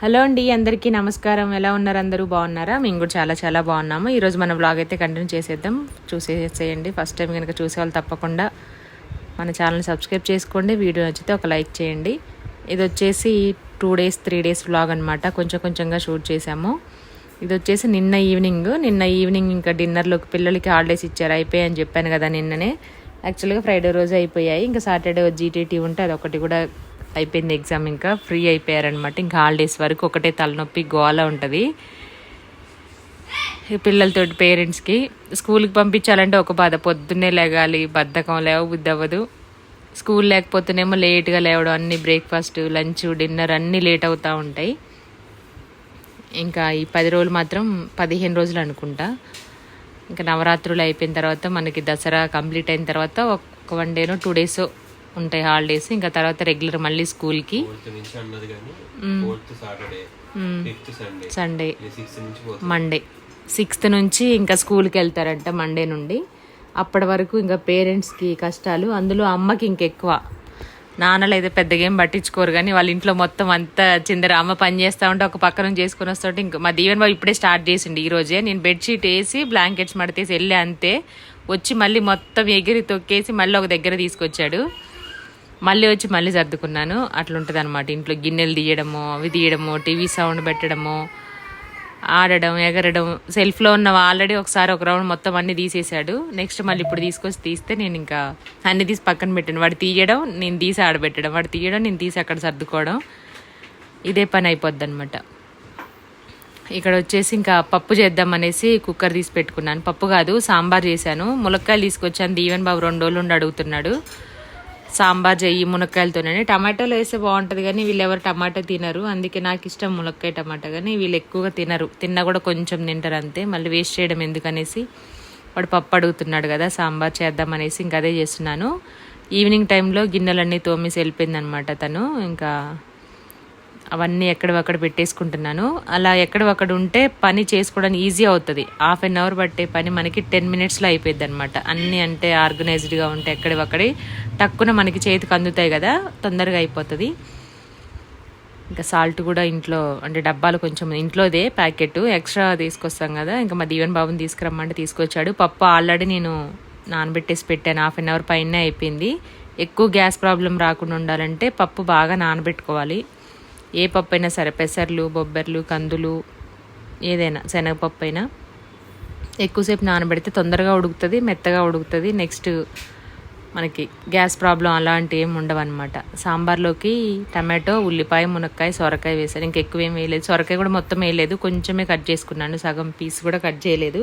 Hello అండి అందరికీ నమస్కారం. ఎలా ఉన్నారు అందరూ? బాగున్నారా? మేము కూడా చాలా చాలా బాగున్నాము. ఈరోజు మన బ్లాగ్ అయితే కంటిన్యూ చేసేద్దాం. చూసేసేయండి. ఫస్ట్ టైం కనుక చూసే వాళ్ళు తప్పకుండా మన ఛానల్ సబ్స్క్రైబ్ చేసుకోండి. వీడియో నచ్చితే ఒక లైక్ చేయండి. ఇది వచ్చేసి two days three days blog అనమాట కొంచెం కొంచెంగా షూట్ చేసాము ఇది వచ్చేసి నిన్న ఈవినింగ్ నిన్న ఈవినింగ్ ఇంకా డిన్నర్లోకి పిల్లలకి హాలిడేస్ ఇచ్చారు. అయిపోయాయి అని చెప్పాను కదా నిన్ననే. యాక్చువల్గా ఫ్రైడే రోజు అయిపోయాయి. ఇంకా సాటర్డే జీటీటీ ఉంటే అది ఒకటి కూడా అయిపోయింది ఎగ్జామ్ ఇంకా. ఫ్రీ అయిపోయారనమాట ఇంకా హాలిడేస్ వరకు ఒకటే తలనొప్పి గోల ఉంటుంది. పిల్లలతోటి పేరెంట్స్కి స్కూల్కి పంపించాలంటే ఒక బాధ. పొద్దున్నే లేగాలి బద్ధకం లేవ బుద్ధి అవ్వదు. స్కూల్ లేకపోతేనేమో లేట్గా లేవడం అన్ని బ్రేక్ఫాస్ట్ లంచ్ డిన్నర్ అన్నీ లేట్ అవుతూ ఉంటాయి. ఇంకా ఈ పది రోజులు మాత్రం పదిహేను రోజులు అనుకుంటా. ఇంకా నవరాత్రులు అయిపోయిన తర్వాత మనకి దసరా కంప్లీట్ అయిన తర్వాత ఒక వన్ డేనో టూ డేస్ ఉంటాయి హాలిడేస్. ఇంకా తర్వాత రెగ్యులర్ మళ్ళీ స్కూల్కి. సండే. మండే. సిక్స్త్ నుంచి ఇంకా స్కూల్కి వెళ్తారంట మండే నుండి. అప్పటి వరకు ఇంకా పేరెంట్స్కి కష్టాలు. అందులో అమ్మకి ఇంకెక్కువ. నాన్నలు అయితే పెద్దగా ఏం పట్టించుకోరు కానీ వాళ్ళ ఇంట్లో మొత్తం అంతా చిందర. అమ్మ పని చేస్తూ ఉంటే ఒక పక్క నుంచి చేసుకుని వస్తుంటే ఇంకా మా దీవెన్ బాబు ఇప్పుడే స్టార్ట్ చేసిండు ఈ రోజే. నేను బెడ్షీట్ వేసి బ్లాంకెట్స్ మడతేసి వెళ్ళే అంతే. వచ్చి మళ్ళీ మొత్తం ఎగిరి తొక్కేసి మళ్ళీ ఒక దగ్గర తీసుకొచ్చాడు. మళ్ళీ వచ్చి మళ్ళీ సర్దుకున్నాను. అట్లుంటుంది అనమాట ఇంట్లో గిన్నెలు తీయడము అవి తీయడము టీవీ సౌండ్ పెట్టడము ఆడడం ఎగరడం. సెల్ఫ్లో ఉన్న ఆల్రెడీ ఒకసారి ఒక రౌండ్ మొత్తం అన్ని తీసేశాడు. నెక్స్ట్ మళ్ళీ ఇప్పుడు తీసుకొచ్చి తీస్తే నేను ఇంకా అన్ని తీసి పక్కన పెట్టాను. వాడు తీయడం నేను తీసి ఆడబెట్టడం. వాడు తీయడం నేను తీసి అక్కడ సర్దుకోవడం. ఇదే పని అయిపోద్ది అనమాట ఇక్కడ వచ్చేసి ఇంకా పప్పు చేద్దాం అనేసి కుక్కర్ తీసి పెట్టుకున్నాను. పప్పు కాదు సాంబార్ చేశాను. ములక్కాయలు తీసుకొచ్చాను. దీవెన్ బాబు రెండు రోజులు ఉండి అడుగుతున్నాడు. సాంబార్ చెయ్యి మునక్కాయలతోనే. టమాటాలు వేస్తే బాగుంటుంది కానీ వీళ్ళు ఎవరు టమాటా తినరు. అందుకే నాకు ఇష్టం మునక్కాయ టమాటా కానీ వీళ్ళు ఎక్కువగా తినరు. తిన్నా కూడా కొంచెం తింటారు అంతే. మళ్ళీ వేస్ట్ చేయడం ఎందుకనేసి వాడు పప్పు అడుగుతున్నాడు కదా సాంబార్ చేద్దామనేసి ఇంకా అదే చేస్తున్నాను. ఈవినింగ్ టైంలో గిన్నెలన్నీ తోమేసి వెళ్ళిపోయింది అనమాట తను. ఇంకా అవన్నీ ఎక్కడవక్కడ పెట్టేసుకుంటున్నాను. అలా ఎక్కడవక్కడ ఉంటే పని చేసుకోవడానికి ఈజీ అవుతుంది. హాఫ్ అన్ అవర్ పట్టే పని మనకి టెన్ మినిట్స్లో అయిపోయింది అనమాట అన్నీ అంటే ఆర్గనైజ్డ్గా ఉంటే ఎక్కడవక్కడే టక్కున మనకి చేతికి అందుతాయి కదా తొందరగా అయిపోతుంది. ఇంకా సాల్ట్ కూడా ఇంట్లో అంటే డబ్బాలు కొంచెం ఇంట్లోదే ప్యాకెట్ ఎక్స్ట్రా తీసుకొస్తాం కదా ఇంకా మా దీవెన్ బాబుని తీసుకురమ్మంటే తీసుకొచ్చాడు. పప్పు ఆల్రెడీ నేను నానబెట్టేసి పెట్టాను. హాఫ్ అన్ అవర్ పైన అయిపోయింది. ఎక్కువ గ్యాస్ ప్రాబ్లం రాకుండా ఉండాలంటే పప్పు బాగా నానబెట్టుకోవాలి. ఏ పప్పు అయినా సరే పెసర్లు బొబ్బర్లు కందులు ఏదైనా శనగపప్పు అయినా ఎక్కువసేపు నానబెడితే తొందరగా ఉడుకుతుంది మెత్తగా ఉడుకుతుంది. నెక్స్ట్ మనకి గ్యాస్ ప్రాబ్లం అలాంటి ఏమి ఉండవన్నమాట. సాంబార్లోకి టమాటో ఉల్లిపాయ మునక్కాయ సొరకాయ వేసాను ఇంకా ఎక్కువ ఏం వేయలేదు. సొరకాయ కూడా మొత్తం వేయలేదు. కొంచెమే కట్ చేసుకున్నాను. సగం పీస్ కూడా కట్ చేయలేదు.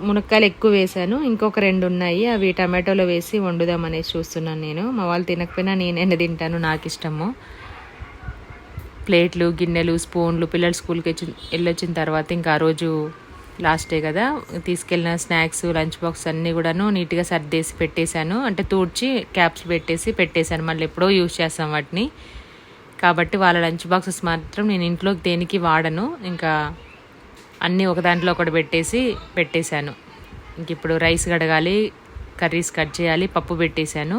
మునక్కాయలు ఎక్కువ వేసాను ఇంకొక రెండు ఉన్నాయి. అవి టమాటోలో వేసి వండుదాం అనేసి చూస్తున్నాను నేను. మా వాళ్ళు తినకపోయినా నేనే తింటాను. నాకు ఇష్టము. ప్లేట్లు గిన్నెలు స్పూన్లు పిల్లలు స్కూల్కి వచ్చి వెళ్ళొచ్చిన తర్వాత ఇంకా ఆ రోజు లాస్టే కదా. తీసుకెళ్ళిన స్నాక్స్ లంచ్ బాక్స్ అన్నీ కూడాను నీట్గా సర్దేసి పెట్టేశాను. అంటే తూడ్చి క్యాప్స్ పెట్టేసి పెట్టేశాను. మళ్ళీ ఎప్పుడో యూజ్ చేస్తాం వాటిని. కాబట్టి వాళ్ళ లంచ్ బాక్సెస్ మాత్రం నేను ఇంట్లోకి దేనికి వాడను. ఇంకా అన్నీ ఒక దాంట్లో ఒకటి పెట్టేసి పెట్టేశాను. ఇంక ఇప్పుడు రైస్ కడగాలి కర్రీస్ కట్ చేయాలి పప్పు పెట్టేశాను.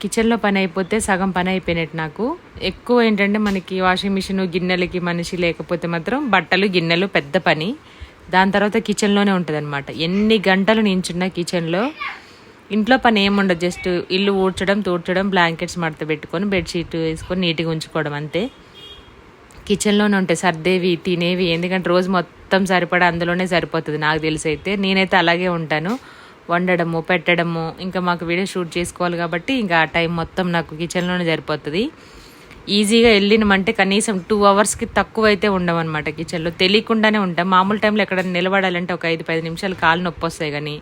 కిచెన్లో పని అయిపోతే సగం పని అయిపోయినట్టు నాకు. ఎక్కువ ఏంటంటే మనకి వాషింగ్ మిషన్ గిన్నెలకి మనిషి లేకపోతే మాత్రం బట్టలు గిన్నెలు పెద్ద పని. దాని తర్వాత కిచెన్లోనే ఉంటుంది అనమాట ఎన్ని గంటలు నించున్నా కిచెన్లో ఇంట్లో పని ఏముండదు జస్ట్ ఇల్లు ఊడ్చడం తూడ్చడం బ్లాంకెట్స్ మడత పెట్టుకొని బెడ్షీట్ వేసుకొని నీట్గా ఉంచుకోవడం అంతే. కిచెన్లోనే ఉంటాయి. సర్దేవి తినేవి. ఎందుకంటే రోజు మొత్తం సరిపడా అందులోనే సరిపోతుంది. నాకు తెలిసి అయితే నేనైతే అలాగే ఉంటాను. వండడము పెట్టడము ఇంకా మాకు వీడియో షూట్ చేసుకోవాలి కాబట్టి ఇంకా ఆ టైం మొత్తం నాకు కిచెన్లోనే సరిపోతుంది. ఈజీగా వెళ్ళినమంటే కనీసం టూ అవర్స్కి తక్కువ అయితే ఉండమన్నమాట కిచెన్లో. తెలియకుండానే ఉంటాం. మామూలు టైంలో ఎక్కడ నిలబడాలంటే ఒక ఐదు పది నిమిషాలు కాలు నొప్పి వస్తాయి కానీ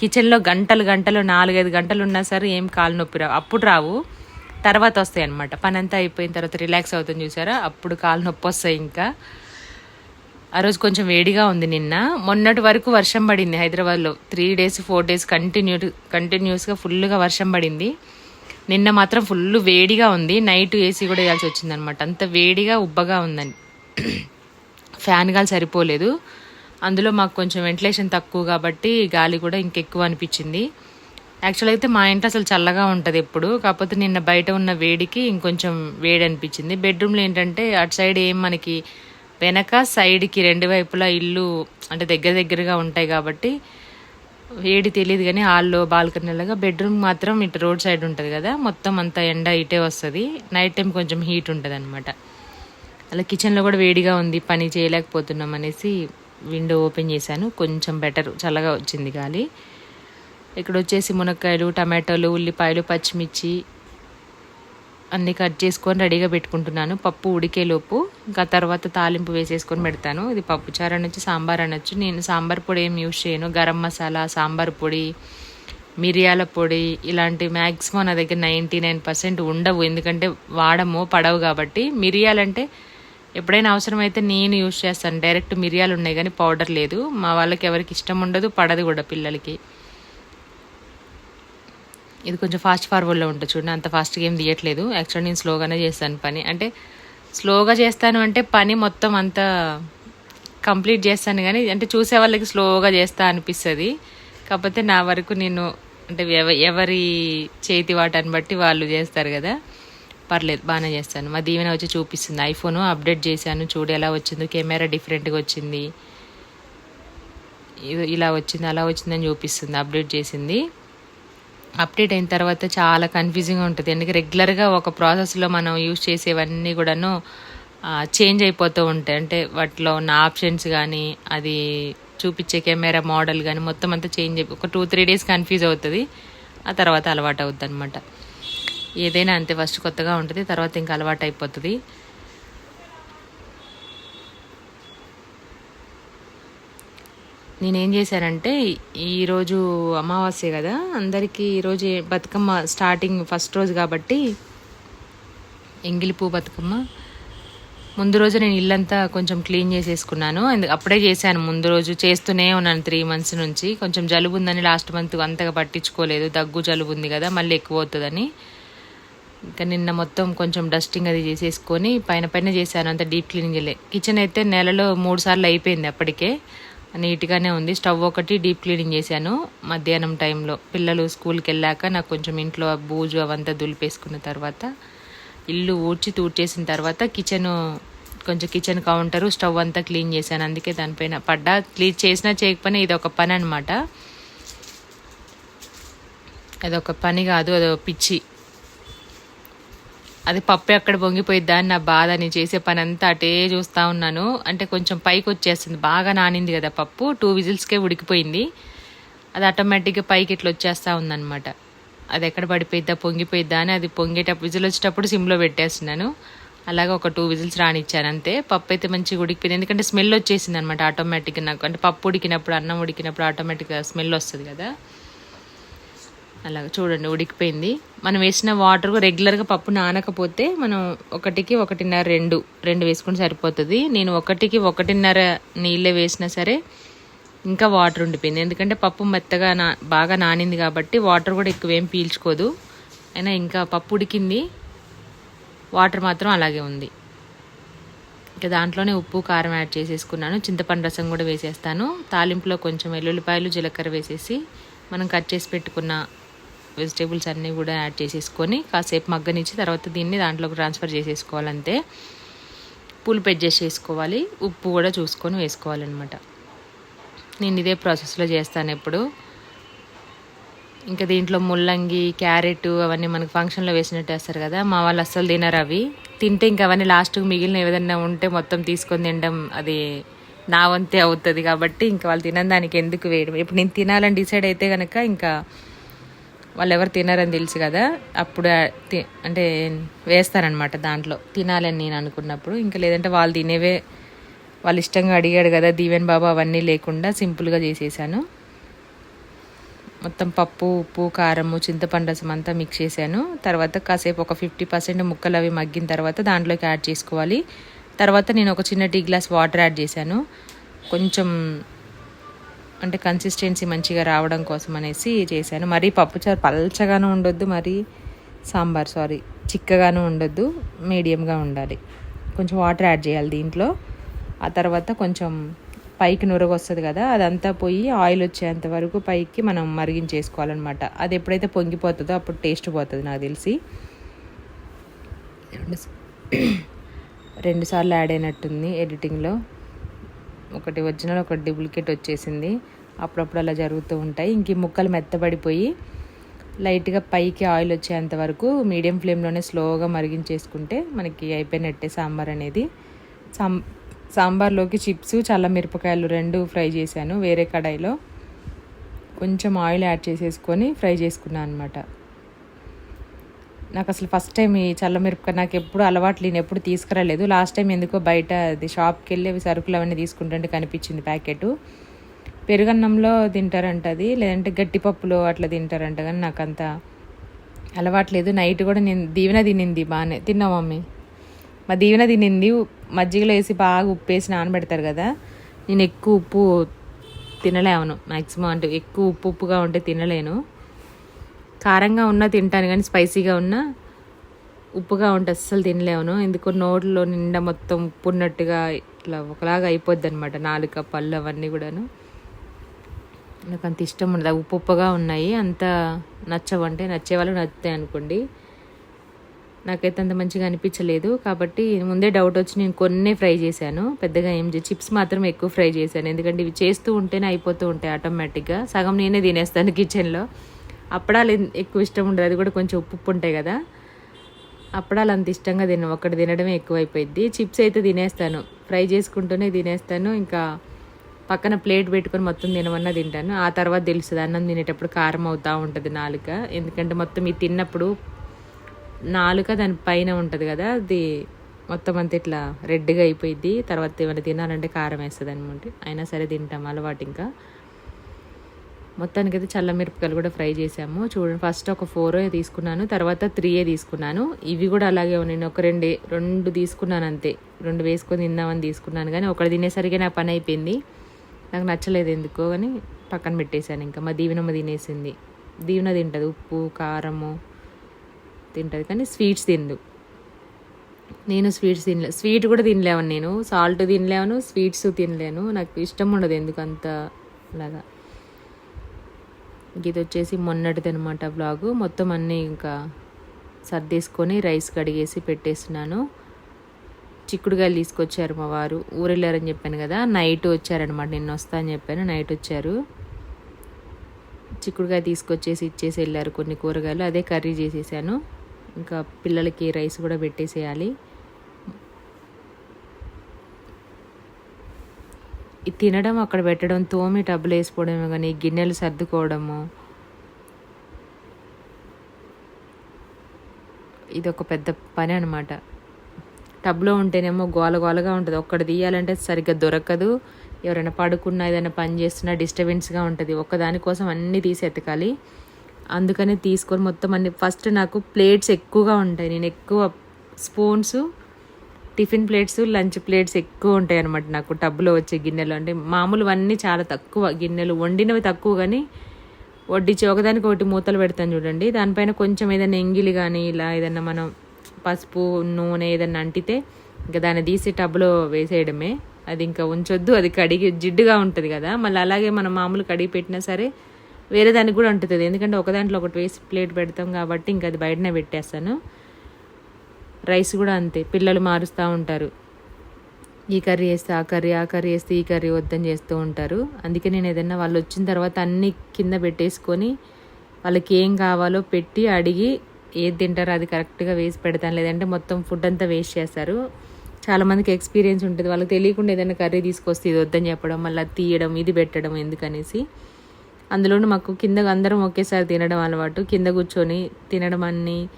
కిచెన్లో గంటలు గంటలు నాలుగైదు గంటలు ఉన్నా సరే ఏం కాలు నొప్పి రావు. అప్పుడు రావు. తర్వాత వస్తాయి అనమాట పని అంతా అయిపోయిన తర్వాత రిలాక్స్ అవుతుంది చూసారా? అప్పుడు కాలు నొప్పి వస్తాయి ఇంకా. ఆ రోజు కొంచెం వేడిగా ఉంది నిన్న. మొన్నటి వరకు వర్షం పడింది హైదరాబాద్లో. Three days four days continue కంటిన్యూస్గా ఫుల్గా వర్షం పడింది. నిన్న మాత్రం ఫుల్ వేడిగా ఉంది. నైట్ ఏసీ కూడా వేయాల్సి వచ్చింది అనమాట అంత వేడిగా ఉబ్బగా ఉందని. ఫ్యాన్ గాలి సరిపోలేదు. అందులో మాకు కొంచెం వెంటిలేషన్ తక్కువ కాబట్టి గాలి కూడా ఇంకెక్కువ అనిపించింది. యాక్చువల్ అయితే మా ఇంట్లో అసలు చల్లగా ఉంటుంది ఎప్పుడు. కాకపోతే నిన్న బయట ఉన్న వేడికి ఇంకొంచెం వేడి అనిపించింది. బెడ్రూమ్లో ఏంటంటే అటు సైడ్ ఏం మనకి వెనక సైడ్కి రెండు వైపులా ఇల్లు అంటే దగ్గర దగ్గరగా ఉంటాయి కాబట్టి వేడి తెలియదు కానీ హాల్లో బాల్కనీలాగా బెడ్రూమ్ మాత్రం ఇటు రోడ్ సైడ్ ఉంటుంది కదా. మొత్తం అంతా ఎండ ఇటే వస్తుంది. నైట్ టైం కొంచెం హీట్ ఉంటుంది అనమాట అలా కిచెన్లో కూడా వేడిగా ఉంది. పని చేయలేకపోతున్నాం అనేసి విండో ఓపెన్ చేశాను. కొంచెం బెటర్ చల్లగా వచ్చింది గాలి. ఇక్కడ వచ్చేసి మునక్కాయలు టమాటోలు ఉల్లిపాయలు పచ్చిమిర్చి అన్నీ కట్ చేసుకొని రెడీగా పెట్టుకుంటున్నాను. పప్పు ఉడికేలోపు ఇంకా తర్వాత తాలింపు వేసేసుకొని పెడతాను. ఇది పప్పు చారు అనొచ్చు సాంబార్ అనొచ్చు. నేను సాంబార్ పొడి ఏం యూజ్ చేయను. గరం మసాలా సాంబార్ పొడి మిరియాల పొడి ఇలాంటి మ్యాక్సిమం నా దగ్గర నైంటీ నైన్ పర్సెంట్ ఉండవు. ఎందుకంటే వాడము పడవు కాబట్టి. మిరియాలంటే ఎప్పుడైనా అవసరమైతే నేను యూజ్ చేస్తాను. డైరెక్ట్ మిరియాలు ఉన్నాయి కానీ పౌడర్ లేదు. మా వాళ్ళకి ఎవరికి ఇష్టం ఉండదు పడదు కూడా పిల్లలకి. ఇది కొంచెం ఫాస్ట్ ఫార్వర్డ్లో ఉంటుంది చూడండి అంత ఫాస్ట్గా ఏం తీయట్లేదు. యాక్చువల్ నేను స్లోగానే చేస్తాను పని. అంటే స్లోగా చేస్తాను అంటే పని మొత్తం అంతా కంప్లీట్ చేస్తాను కానీ అంటే చూసే వాళ్ళకి స్లోగా చేస్తా అనిపిస్తుంది. కాకపోతే నా వరకు నేను అంటే ఎవ ఎవరి చేతి వాటని బట్టి వాళ్ళు చేస్తారు కదా. పర్లేదు బాగానే చేస్తాను. మా దీవెన వచ్చి చూపిస్తుంది. ఐఫోన్ అప్డేట్ చేశాను. చూడు ఎలా వచ్చిందో. కెమెరా డిఫరెంట్గా వచ్చింది. ఇలా వచ్చింది అలా వచ్చిందని చూపిస్తుంది అప్డేట్ చేసింది. అప్డేట్ అయిన తర్వాత చాలా కన్ఫ్యూజింగ్గా ఉంటుంది. ఎందుకంటే రెగ్యులర్గా ఒక ప్రాసెస్లో మనం యూజ్ చేసేవన్నీ కూడాను చేంజ్ అయిపోతూ ఉంటాయి. అంటే వాటిలో ఉన్న ఆప్షన్స్ కానీ అది చూపించే కెమెరా మోడల్ కానీ మొత్తం అంతా చేంజ్ అయిపో ఒక టూ త్రీ డేస్ కన్ఫ్యూజ్ అవుతుంది. ఆ తర్వాత అలవాటు అవుతుంది అనమాట ఏదైనా అంతే ఫస్ట్ కొత్తగా ఉంటుంది తర్వాత ఇంకా అలవాటు అయిపోతుంది. నేనేం చేశానంటే ఈరోజు అమావాస్య కదా అందరికీ ఈరోజు బతుకమ్మ స్టార్టింగ్ ఫస్ట్ రోజు కాబట్టి ఎంగిలి పువ్వు బతుకమ్మ. ముందు రోజు నేను ఇల్లంతా కొంచెం క్లీన్ చేసేసుకున్నాను. అప్పుడే చేశాను. ముందు రోజు చేస్తూనే ఉన్నాను త్రీ మంత్స్ నుంచి. కొంచెం జలుబు ఉందని లాస్ట్ మంత్ అంతగా పట్టించుకోలేదు. దగ్గు జలుబు ఉంది కదా మళ్ళీ ఎక్కువ అవుతుందని. ఇంకా నిన్న మొత్తం కొంచెం డస్టింగ్ అది చేసేసుకొని పైన పైన చేశాను. అంత డీప్ క్లీనింగ్ కిచెన్ అయితే నెలలో మూడు సార్లు అయిపోయింది అప్పటికే. నీట్గానే ఉంది. స్టవ్ ఒకటి డీప్ క్లీనింగ్ చేశాను మధ్యాహ్నం టైంలో. పిల్లలు స్కూల్కి వెళ్ళాక నాకు కొంచెం ఇంట్లో బూజు అవంతా దులిపేసుకున్న తర్వాత ఇల్లు ఊడ్చి తూడ్చేసిన తర్వాత కిచెన్ కొంచెం కిచెన్ కౌంటరు స్టవ్ అంతా క్లీన్ చేశాను. అందుకే దానిపైన పడ్డా. క్లీన్ చేసినా చేయకపోయినా ఇది ఒక పని అనమాట అదొక పని కాదు అదొక పిచ్చి. అది పప్పు ఎక్కడ పొంగిపోయిద్దా అని నా బాధ నేను చేసే పని అంతా అటే చూస్తూ ఉన్నాను. అంటే కొంచెం పైకి వచ్చేస్తుంది. బాగా నానింది కదా పప్పు. టూ విజిల్స్కే ఉడికిపోయింది. అది ఆటోమేటిక్గా పైకి ఇట్లా వచ్చేస్తూ ఉందన్నమాట. అది ఎక్కడ పడిపోయిద్దా పొంగిపోయిద్దా అని అది పొంగేటప్పుడు విజిల్ వచ్చేటప్పుడు సిమ్లో పెట్టేస్తున్నాను. అలాగే ఒక టూ విజిల్స్ రానిచ్చాను అంతే. పప్పు అయితే మంచిగా ఉడికిపోయింది. ఎందుకంటే స్మెల్ వచ్చేసింది అనమాట ఆటోమేటిక్గా నాకు. అంటే పప్పు ఉడికినప్పుడు అన్నం ఉడికినప్పుడు ఆటోమేటిక్గా స్మెల్ వస్తుంది కదా. అలాగ చూడండి ఉడికిపోయింది. మనం వేసిన వాటర్ రెగ్యులర్గా పప్పు నానకపోతే మనం ఒకటికి ఒకటిన్నర రెండు రెండు వేసుకుంటే సరిపోతుంది. నేను ఒకటికి ఒకటిన్నర నీళ్ళే వేసినా సరే ఇంకా వాటర్ ఉండిపోయింది. ఎందుకంటే పప్పు మెత్తగా నా బాగా నానింది కాబట్టి వాటర్ కూడా ఎక్కువ ఏం పీల్చుకోదు. అయినా ఇంకా పప్పు ఉడికింది. వాటర్ మాత్రం అలాగే ఉంది. ఇంకా దాంట్లోనే ఉప్పు కారం యాడ్ చేసేసుకున్నాను. చింతపండు రసం కూడా వేసేస్తాను. తాలింపులో కొంచెం వెల్లుల్లిపాయలు జీలకర్ర వేసేసి మనం కట్ చేసి పెట్టుకున్న వెజిటేబుల్స్ అన్నీ కూడా యాడ్ చేసేసుకొని కాసేపు మగ్గనిచ్చి తర్వాత దీన్ని దాంట్లోకి ట్రాన్స్ఫర్ చేసేసుకోవాలంతే. పులుపు అడ్జస్ట్ చేసుకోవాలి. ఉప్పు కూడా చూసుకొని వేసుకోవాలన్నమాట. నేను ఇదే ప్రాసెస్లో చేస్తాను ఎప్పుడు ఇంకా దీంట్లో ముల్లంగి క్యారెట్ అవన్నీ మనకు ఫంక్షన్లో వేసినట్టు వేస్తారు కదా మా వాళ్ళు అస్సలు తినరు అవి. తింటే ఇంకా అవన్నీ లాస్ట్కి మిగిలిన ఏదైనా ఉంటే మొత్తం తీసుకొని తినడం అది నా వంతే అవుతుంది కాబట్టి ఇంకా వాళ్ళు తినడానికి దానికి ఎందుకు వేయడం? ఇప్పుడు నేను తినాలని డిసైడ్ అయితే కనుక ఇంకా వాళ్ళు ఎవరు తినరని తెలుసు కదా అప్పుడు తి- అంటే వేస్తారనమాట దాంట్లో. తినాలని నేను అనుకున్నప్పుడు ఇంకా లేదంటే వాళ్ళు తినేవే వాళ్ళు ఇష్టంగా అడిగాడు కదా దీవెన్ బాబు అవన్నీ లేకుండా సింపుల్గా చేసేసాను. మొత్తం పప్పు ఉప్పు కారము చింతపండు రసం అంతా మిక్స్ చేశాను. తర్వాత కాసేపు ఒక ఫిఫ్టీ పర్సెంట్ ముక్కలు అవి మగ్గిన తర్వాత దాంట్లోకి యాడ్ చేసుకోవాలి. తర్వాత నేను ఒక చిన్న టీ గ్లాస్ వాటర్ యాడ్ చేశాను. కొంచెం అంటే కన్సిస్టెన్సీ మంచిగా రావడం కోసం అనేసి చేశాను. మరీ పప్పుచారు పల్చగాను ఉండొద్దు మరీ సాంబార్ సారీ చిక్కగాను ఉండొద్దు మీడియంగా ఉండాలి. కొంచెం వాటర్ యాడ్ చేయాలి దీంట్లో. ఆ తర్వాత కొంచెం పైకి నురగ వస్తుంది కదా అదంతా పోయి ఆయిల్ వచ్చేంత వరకు పైకి మనం మరిగించేసుకోవాలన్నమాట. అది ఎప్పుడైతే పొంగిపోతుందో అప్పుడు టేస్ట్ పోతుంది నాకు తెలిసి. రెండు రెండుసార్లు యాడ్ అయినట్టుంది ఎడిటింగ్లో ఒకటి ఒరిజినల్ ఒకటి డూప్లికేట్ వచ్చేసింది. అప్పుడప్పుడు అలా జరుగుతూ ఉంటాయి. ఇంక ముక్కలు మెత్తబడిపోయి లైట్గా పైకి ఆయిల్ వచ్చేంత వరకు మీడియం ఫ్లేమ్లోనే స్లోగా మరిగించేసుకుంటే మనకి అయిపోయినట్టే సాంబార్ అనేది. సాం సాంబార్లోకి చిప్స్ చల్ల మిరపకాయలు రెండు ఫ్రై చేశాను వేరే కడాయిలో. కొంచెం ఆయిల్ యాడ్ చేసేసుకొని ఫ్రై చేసుకున్నాను అనమాట నాకు అసలు ఫస్ట్ టైం ఈ చల్లమిరపకాయ నాకు ఎప్పుడు అలవాటు నేను ఎప్పుడు తీసుకురాలేదు. లాస్ట్ టైం ఎందుకో బయట అది షాప్కి వెళ్ళి అవి సరుకులు అవన్నీ తీసుకుంటుంటే కనిపించింది ప్యాకెట్. పెరుగన్నంలో తింటారంట అది లేదంటే గట్టిపప్పులో అట్లా తింటారంట కానీ నాకు అంత అలవాట్లేదు నైట్ కూడా నేను దీవెన తినింది బాగానే తిన్నా మమ్మీ? మా దీవెన తినింది. మజ్జిగలో వేసి బాగా ఉప్పు వేసి నానబెడతారు కదా. నేను ఎక్కువ ఉప్పు తినలేను మ్యాక్సిమం అంటే ఎక్కువ ఉప్పు ఉప్పుగా ఉంటే తినలేను. కారంగా ఉన్నా తింటాను కానీ స్పైసీగా ఉన్నా ఉప్పుగా ఉంటే అస్సలు తినలేను ఎందుకో నోట్లో నిండా మొత్తం ఉప్పు ఉన్నట్టుగా ఇట్లా ఒకలాగా అయిపోద్ది అనమాట నాలుక పళ్ళు అవన్నీ కూడాను. నాకు అంత ఇష్టం ఉండదు. ఉప్పు ఉప్పుగా ఉన్నాయి అంత నచ్చవంటే నచ్చే వాళ్ళు నచ్చుతాయి అనుకోండి. నాకైతే అంత మంచిగా అనిపించలేదు. కాబట్టి ముందే డౌట్ వచ్చి నేను కొన్నే ఫ్రై చేశాను. పెద్దగా ఏం చేసి చిప్స్ మాత్రం ఎక్కువ ఫ్రై చేశాను. ఎందుకంటే ఇవి చేస్తూ ఉంటేనే అయిపోతూ ఉంటాయి ఆటోమేటిక్గా. సగం నేనే తినేస్తాను కిచెన్లో. అప్పడాలు ఎక్కువ ఇష్టం ఉండదు. అది కూడా కొంచెం ఉప్పు ఉప్పు ఉంటాయి కదా. అప్పడాలు అంత ఇష్టంగా తిన ఒక్కటి తినడమే ఎక్కువైపోయింది చిప్స్ అయితే తినేస్తాను. ఫ్రై చేసుకుంటూనే తినేస్తాను. ఇంకా పక్కన ప్లేట్ పెట్టుకొని మొత్తం తినమన్నా తింటాను. ఆ తర్వాత తెలుస్తుంది. అన్నం తినేటప్పుడు కారం అవుతూ ఉంటుంది నాలుక. ఎందుకంటే మొత్తం ఇది తిన్నప్పుడు నాలుక దాని పైన ఉంటుంది కదా. అది మొత్తం అంతా ఇట్లా రెడ్గా అయిపోయింది తర్వాత ఏమైనా తినాలంటే కారం వేస్తుంది అనమాట అయినా సరే తింటాం. అలవాటు ఇంకా. మొత్తానికి అయితే చల్ల మిరపకాయలు కూడా ఫ్రై చేసాము చూడండి ఫస్ట్ ఒక ఫోర్ తీసుకున్నాను తర్వాత త్రీయే తీసుకున్నాను. ఇవి కూడా అలాగే ఉన్నాయి. నేను ఒక రెండే రెండు తీసుకున్నాను అంతే. రెండు వేసుకొని తిందామని తీసుకున్నాను కానీ ఒకటి తినేసరికి నా పని అయిపోయింది. నాకు నచ్చలేదు ఎందుకో కానీ పక్కన పెట్టేశాను ఇంకా. మా దీవెనమ్మ తినేసింది. దీవెన తింటుంది ఉప్పు కారము తింటుంది కానీ స్వీట్స్ తిందు. నేను స్వీట్స్ తినలే స్వీట్ కూడా తినలేను నేను. సాల్ట్ తినలేను స్వీట్స్ తినలేను. నాకు ఇష్టం ఉండదు ఎందుకంత అలాగా. ఇది వచ్చేసి మొన్నటిది అనమాట బ్లాగు మొత్తం అన్నీ ఇంకా సర్దేసుకొని రైస్ కడిగేసి పెట్టేసినాను చిక్కుడుగాయలు తీసుకొచ్చారు మా వారు. ఊరెళ్ళారని చెప్పాను కదా నైట్ వచ్చారనమాట నిన్న వస్తా అని చెప్పాను నైట్ వచ్చారు. చిక్కుడుగాయ తీసుకొచ్చేసి ఇచ్చేసి వెళ్ళారు కొన్ని కూరగాయలు. అదే కర్రీ చేసేసాను. ఇంకా పిల్లలకి రైస్ కూడా పెట్టేసేయాలి. తినడం అక్కడ పెట్టడం తోమి టబ్బులు వేసుకోవడమే కానీ గిన్నెలు సర్దుకోవడము. ఇది ఒక పెద్ద పని అనమాట టబ్లో ఉంటేనేమో గోల గోలగా ఉంటుంది. ఒక్కటి తీయాలంటే సరిగ్గా దొరకదు. ఎవరైనా పడుకున్నా ఏదైనా పని చేస్తున్నా డిస్టర్బెన్స్గా ఉంటుంది. ఒక్కదానికోసం అన్నీ తీసి ఎతకాలి. అందుకని తీసుకొని మొత్తం అన్ని ఫస్ట్ నాకు ప్లేట్స్ ఎక్కువగా ఉంటాయి. నేను ఎక్కువ spoons tiffin plates lunch plates ఎక్కువ ఉంటాయి అనమాట నాకు. టబ్లో వచ్చే గిన్నెలు అంటే మామూలువన్నీ చాలా తక్కువ గిన్నెలు. వండినవి తక్కువ కానీ వడ్డించి ఒకదానికి ఒకటి మూతలు పెడతాను చూడండి. దానిపైన కొంచెం ఏదైనా ఎంగిలి కానీ ఇలా ఏదైనా మనం పసుపు నూనె ఏదైనా అంటితే ఇంకా దాన్ని తీసి టబ్లో వేసేయడమే. అది ఇంకా ఉంచొద్దు అది కడిగి జిడ్డుగా ఉంటుంది కదా. మళ్ళీ అలాగే మనం మామూలు కడిగి పెట్టినా సరే వేరే దానికి కూడా ఉంటుంది ఎందుకంటే ఒక దాంట్లో ఒకటి వేసి ప్లేట్ పెడతాం కాబట్టి ఇంకా అది బయటనే పెట్టేస్తాను. రైస్ కూడా అంతే. పిల్లలు మారుస్తూ ఉంటారు. ఈ కర్రీ వేస్తే ఆ కర్రీ ఆ కర్రీ వేస్తే ఈ కర్రీ వద్దని చేస్తూ ఉంటారు. అందుకే నేను ఏదైనా వాళ్ళు వచ్చిన తర్వాత అన్నీ కింద పెట్టేసుకొని వాళ్ళకి ఏం కావాలో పెట్టి అడిగి ఏది తింటారో అది కరెక్ట్గా వేసి పెడతాను. లేదంటే మొత్తం ఫుడ్ అంతా వేస్ట్ చేస్తారు. చాలామందికి ఎక్స్పీరియన్స్ ఉంటుంది. వాళ్ళకి తెలియకుండా ఏదైనా కర్రీ తీసుకొస్తే ఇది వద్దని చెప్పడం మళ్ళీ తీయడం ఇది పెట్టడం ఎందుకనేసి. అందులోనూ మాకు కింద అందరం ఒకేసారి తినడం అలవాటు. కింద కూర్చొని తినడం అన్నీ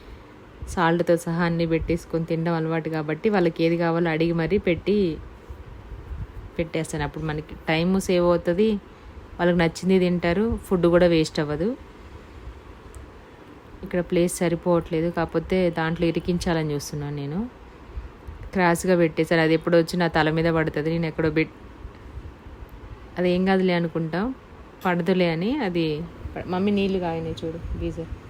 సాల్ట్తో సహా అన్నీ పెట్టేసుకొని తినడం అలవాటు కాబట్టి వాళ్ళకి ఏది కావాలో అడిగి మరీ పెట్టి పెట్టేస్తాను. అప్పుడు మనకి టైము సేవ్ అవుతుంది. వాళ్ళకి నచ్చింది తింటారు. ఫుడ్ కూడా వేస్ట్ అవ్వదు. ఇక్కడ ప్లేస్ సరిపోవట్లేదు. కాకపోతే దాంట్లో ఇరికించాలని చూస్తున్నాను నేను. క్రాస్గా పెట్టేశాను అది ఎప్పుడు వచ్చి నా తల మీద పడుతుంది. నేను ఎక్కడో పెట్ అది ఏం కాదులే అనుకుంటా. పడదులే అని అది మమ్మీ నీళ్ళు కాగినాయి చూడు గీజర్.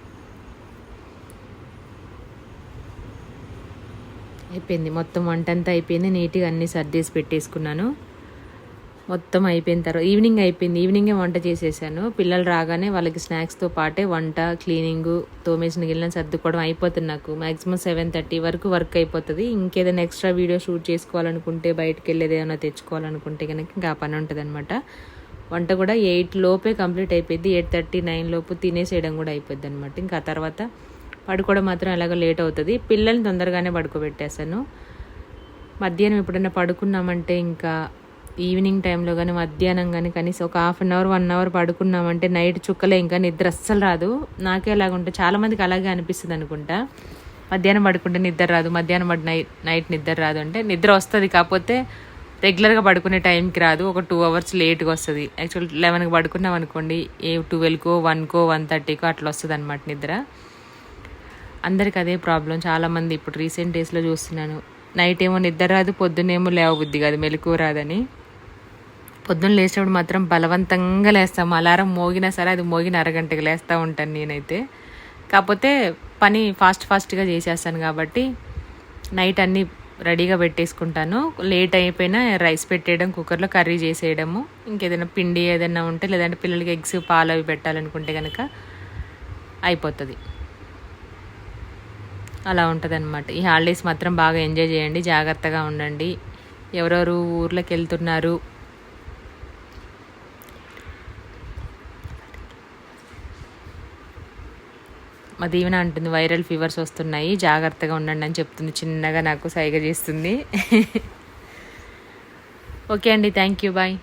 అయిపోయింది. మొత్తం వంట అంతా అయిపోయింది. నీట్గా అన్నీ సర్దేసి పెట్టేసుకున్నాను. మొత్తం అయిపోయిన తర్వాత ఈవినింగ్ అయిపోయింది. ఈవినింగే వంట చేసేసాను. పిల్లలు రాగానే వాళ్ళకి స్నాక్స్తో పాటే వంట క్లీనింగ్ తోమేసిన గిన్నె సర్దుకోవడం అయిపోతుంది నాకు. మ్యాక్సిమం సెవెన్ థర్టీ వరకు వర్క్ అయిపోతుంది. ఇంకేదైనా ఎక్స్ట్రా వీడియో షూట్ చేసుకోవాలనుకుంటే బయటకు వెళ్ళేది ఏమైనా తెచ్చుకోవాలనుకుంటే కనుక ఇంకా ఆ పని ఉంటుంది అనమాట వంట కూడా ఎయిట్ లోపే కంప్లీట్ అయిపోయింది ఎయిట్ థర్టీ నైన్ లోపు తినేసేయడం కూడా అయిపోద్ది అనమాట ఇంకా ఆ తర్వాత పడుకోవడం మాత్రం ఎలాగో లేట్ అవుతుంది. పిల్లల్ని తొందరగానే పడుకోబెట్టేశాను. మధ్యాహ్నం ఎప్పుడైనా పడుకున్నామంటే ఇంకా ఈవినింగ్ టైంలో కానీ మధ్యాహ్నం కానీ కనీసం ఒక half an hour one hour పడుకున్నామంటే night చుక్కలే ఇంకా నిద్ర అస్సలు రాదు. నాకే అలాగుంటే చాలామందికి అలాగే అనిపిస్తుంది అనుకుంటా. మధ్యాహ్నం పడుకుంటే నిద్ర రాదు మధ్యాహ్నం పడి నైట్ నైట్ నిద్ర రాదు అంటే నిద్ర వస్తుంది కాకపోతే రెగ్యులర్గా పడుకునే టైంకి రాదు. ఒక టూ అవర్స్ లేట్గా వస్తుంది. యాక్చువల్ లెవెన్కి పడుకున్నాం అనుకోండి ఏ ట్వెల్వ్కో వన్కో వన్ థర్టీకో అట్లా వస్తుంది అనమాట నిద్ర. అందరికి అదే ప్రాబ్లం. చాలామంది ఇప్పుడు రీసెంట్ డేస్లో చూస్తున్నాను. నైట్ ఏమో నిద్ర రాదు పొద్దున్నేమో లేవబుద్ధి కాదు మెలకు రాదని. పొద్దున్న లేచినప్పుడు మాత్రం బలవంతంగా లేస్తాం. అలారం మోగినా సరే అది మోగిన అరగంటకి లేస్తూ ఉంటాను నేనైతే. కాకపోతే పని ఫాస్ట్ ఫాస్ట్గా చేసేస్తాను కాబట్టి నైట్ అన్నీ రెడీగా పెట్టేసుకుంటాను. లేట్ అయిపోయినా రైస్ పెట్టేయడం కుక్కర్లో కర్రీ చేసేయడము ఇంకేదైనా పిండి ఏదైనా ఉంటే లేదంటే పిల్లలకి ఎగ్స్ పాలు అవి పెట్టాలనుకుంటే కనుక అయిపోతుంది. అలా ఉంటుంది అనమాట ఈ హాలిడేస్ మాత్రం బాగా ఎంజాయ్ చేయండి జాగ్రత్తగా ఉండండి. ఎవరెవరు ఊర్లోకి వెళ్తున్నారు? మా దీవెన అంటుంది వైరల్ ఫీవర్స్ వస్తున్నాయి జాగ్రత్తగా ఉండండి అని చెప్తుంది. చిన్నగా నాకు సైగ చేస్తుంది. ఓకే అండి థ్యాంక్ యూ బాయ్